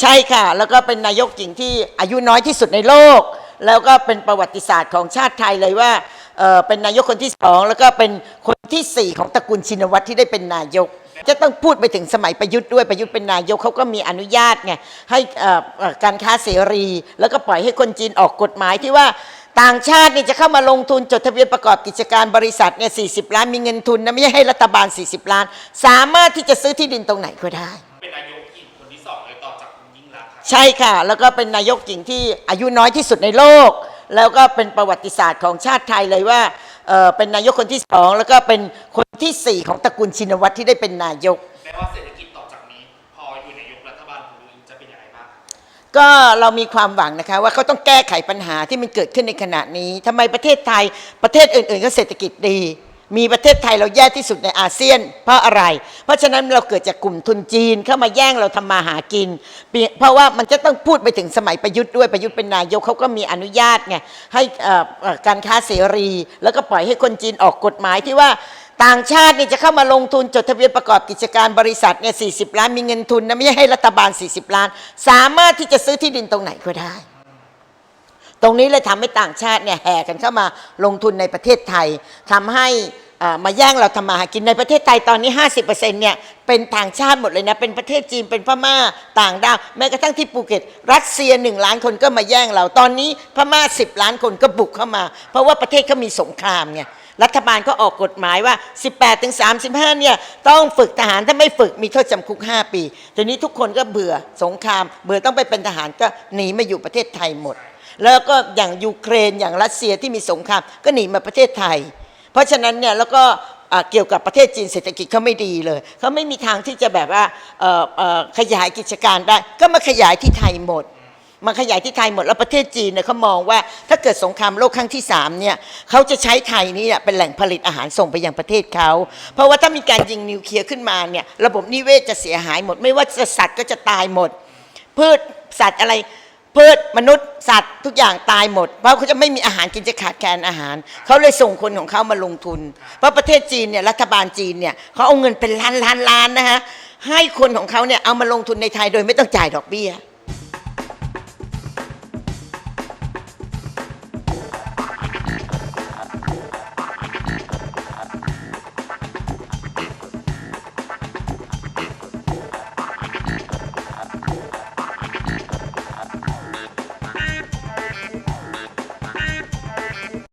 ใช่ค่ะ แล้วก็เป็นนายกหญิงที่อายุน้อยที่สุดในโลก แล้วก็เป็นประวัติศาสตร์ของชาติไทยเลยว่าเออเป็นนายกคนที่สองแล้วก็เป็นคนที่สี่ของตระกูลชินวัตรที่ได้เป็นนายก จะต้องพูดไปถึงสมัยประยุทธ์ด้วยประยุทธ์เป็นนายกเขาก็มีอนุญาตไงให้การค้าเสรี แล้วก็ปล่อยให้คนจีนออกกฎหมายที่ว่าต่างชาติเนี่ยจะเข้ามาลงทุนจดทะเบียนประกอบกิจการบริษัทเนี่ยสีล้านมีเงินทุนนะไม่ใช่ให้รัฐบาล 40 ล้าน สามารถที่จะซื้อที่ดินตรงไหนก็ได้ ใช่ค่ะ แล้วก็เป็นนายกหญิงที่อายุน้อยที่สุดในโลก แล้วก็เป็นประวัติศาสตร์ของชาติไทยเลยว่าเอ่อเป็นนายกคนที่สองแล้วก็เป็นคนที่สี่ของตระกูลชินวัตรที่ได้เป็นนายก แม้ว่าเศรษฐกิจต่อจากนี้ พออยู่ในยุครัฐบาลคุณลุงจะเป็นยังไงบ้างก็เรามีความหวังนะคะว่าเขาต้องแก้ไขปัญหาที่มันเกิดขึ้นในขณะนี้ทำไมประเทศไทยประเทศอื่นๆก็เศรษฐกิจดี มีประเทศไทยเราแย่ที่สุดในอาเซียน เพราะอะไร เพราะฉะนั้นเราเกิดจากกลุ่มทุนจีนเข้ามาแย่งเราทำมาหากิน เพราะว่ามันจะต้องพูดไปถึงสมัยประยุทธ์ด้วยประยุทธ์เป็นนายกเขาก็มีอนุญาตไงให้อ่อเอ่อการค้าเสรี แล้วก็ปล่อยให้คนจีนออกกฎหมายที่ว่าต่างชาติเนี่ยจะเข้ามาลงทุนจดทะเบียนประกอบกิจการบริษัทเนี่ยสีล้านมีเงินทุนนะไม่ใช่ให้รัฐบาล 40 ล้าน สามารถที่จะซื้อที่ดินตรงไหนก็ได้ ตรงนี้เลยทำให้ต่างชาติเนี่ยแห่กันเข้ามาลงทุนในประเทศไทยทำให้ มาแย่งเราทำมาหากินในประเทศไทยตอนนี้ 50%เนี่ยเป็นต่างชาติหมดเลยนะ เป็นประเทศจีนเป็นพม่าต่างดาว แม้กระทั่งที่ภูเก็ต รัสเซีย 1 ล้านคนก็มาแย่งเราตอนนี้พม่า 10 ล้านคนก็บุกเข้ามา เพราะว่าประเทศเขามีสงครามไงรัฐบาลก็ออกกฎหมายว่า 18ถึง35เนี่ยต้องฝึกทหารถ้าไม่ฝึกมีโทษจำคุก 5 ปี ทีนี้ทุกคนก็เบื่อสงคราม เบื่อต้องไปเป็นทหารก็หนีมาอยู่ประเทศไทยหมด แล้วก็อย่างยูเครนอย่างรัสเซียที่มีสงครามก็หนีมาประเทศไทย เพราะฉะนั้นเนี่ยแล้วก็เกี่ยวกับประเทศจีนเศรษฐกิจเขาไม่ดีเลยเขาไม่มีทางที่จะแบบว่าขยายกิจการได้ ก็มาขยายที่ไทยหมดมาขยายที่ไทยหมดแล้วประเทศจีนเนี่ยเขามองว่าถ้าเกิดสงครามโลกครั้งที่สามเนี่ยเขาจะใช้ไทยนี่เนี่ยเป็นแหล่งผลิตอาหารส่งไปยังประเทศเขาเพราะว่าถ้ามีการยิงนิวเคลียร์ขึ้นมาเนี่ยระบบนิเวศจะเสียหายหมด ไม่ว่าจะสัตว์ก็จะตายหมด พืชสัตว์อะไร พืชมนุษย์สัตว์ทุกอย่างตายหมด เพราะเขาจะไม่มีอาหารกินจะขาดแคลนอาหาร เขาเลยส่งคนของเขามาลงทุน เพราะประเทศจีนเนี่ยรัฐบาลจีนเนี่ยเขาเอาเงินเป็นล้านล้านล้านนะฮะให้คนของเขาเนี่ยเอามาลงทุนในไทยโดยไม่ต้องจ่ายดอกเบี้ย